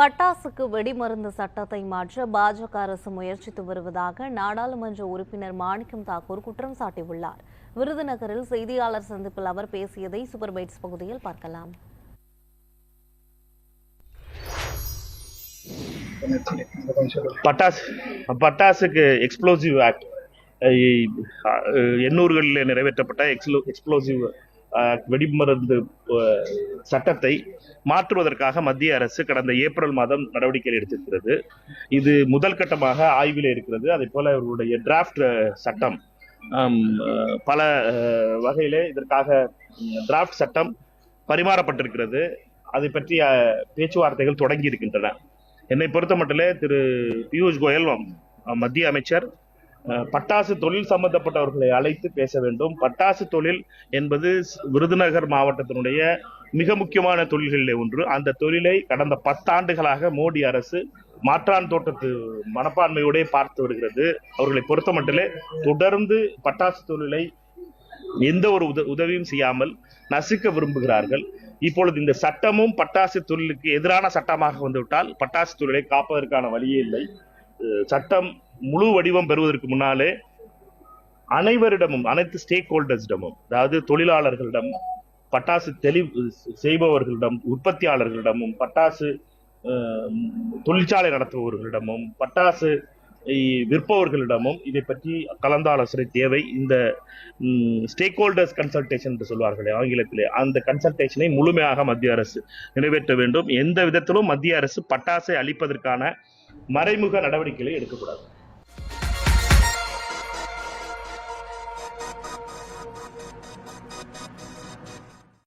பட்டாசுக்கு வெடிமருந்து சட்டத்தை மாற்ற பாஜக அரசு முயற்சித்து வருவதாக நாடாளுமன்ற உறுப்பினர் மாணிக்கம் தாக்கூர் குற்றம் சாட்டியுள்ளார். விருதுநகரில் செய்தியாளர் சந்திப்பில் அவர் பேசியதை சூப்பர் பைட்ஸ் பகுதியில் பார்க்கலாம். பட்டாசு பட்டாசுக்கு எக்ஸ்ப்ளோசிவ் ஆக்ட் எண்ணூறுகளில் நிறைவேற்றப்பட்ட எக்ஸ்ப்ளோசிவ் வெடிமருந்து சட்டத்தை மாற்றுவதற்காக மத்திய அரசு கடந்த ஏப்ரல் மாதம் நடவடிக்கை எடுத்திருக்கிறது. இது முதல் கட்டமாக ஆய்வில் இருக்கிறது. அதே போல இவர்களுடைய டிராஃப்ட் சட்டம் பல வகையிலே இதற்காக டிராஃப்ட் சட்டம் பரிமாறப்பட்டிருக்கிறது. அதை பற்றிய பேச்சுவார்த்தைகள் தொடங்கி இருக்கின்றன. என்னை பொறுத்த மட்டிலே திரு பியூஷ் கோயல் மத்திய அமைச்சர் பட்டாசு தொழில் சம்பந்தப்பட்டவர்களை அழைத்து பேச வேண்டும். பட்டாசு தொழில் என்பது விருதுநகர் மாவட்டத்தினுடைய மிக முக்கியமான தொழில்களிலே ஒன்று. அந்த தொழிலை கடந்த பத்தாண்டுகளாக மோடி அரசு மாற்றான் தோட்டத்து மனப்பான்மையோடே பார்த்து வருகிறது. அவர்களை பொறுத்த மட்டிலே தொடர்ந்து பட்டாசு தொழிலை எந்த ஒரு உத உதவியும் செய்யாமல் நசுக்க விரும்புகிறார்கள். இப்பொழுது இந்த சட்டமும் பட்டாசு தொழிலுக்கு எதிரான சட்டமாக வந்துவிட்டால் பட்டாசு தொழிலை காப்பதற்கான வழியே இல்லை. சட்டம் முழு வடிவம் பெறுவதற்கு முன்னாலே அனைவரிடமும் அனைத்து ஸ்டேக் ஹோல்டர்ஸிடமும் அதாவது தொழிலாளர்களிடம் பட்டாசு தெளிவு செய்பவர்களிடம் உற்பத்தியாளர்களிடமும் பட்டாசு தொழிற்சாலை நடத்துபவர்களிடமும் பட்டாசு விற்பவர்களிடமும் இதை பற்றி கலந்தாலோசனை தேவை. இந்த ஸ்டேக் ஹோல்டர்ஸ் கன்சல்டேஷன் என்று சொல்வார்களே ஆங்கிலத்திலே அந்த கன்சல்டேஷனை முழுமையாக மத்திய அரசு நிறைவேற்ற வேண்டும். எந்த விதத்திலும் மத்திய அரசு பட்டாசை அளிப்பதற்கான மறைமுக நடவடிக்கைகளை எடுக்கக்கூடாது.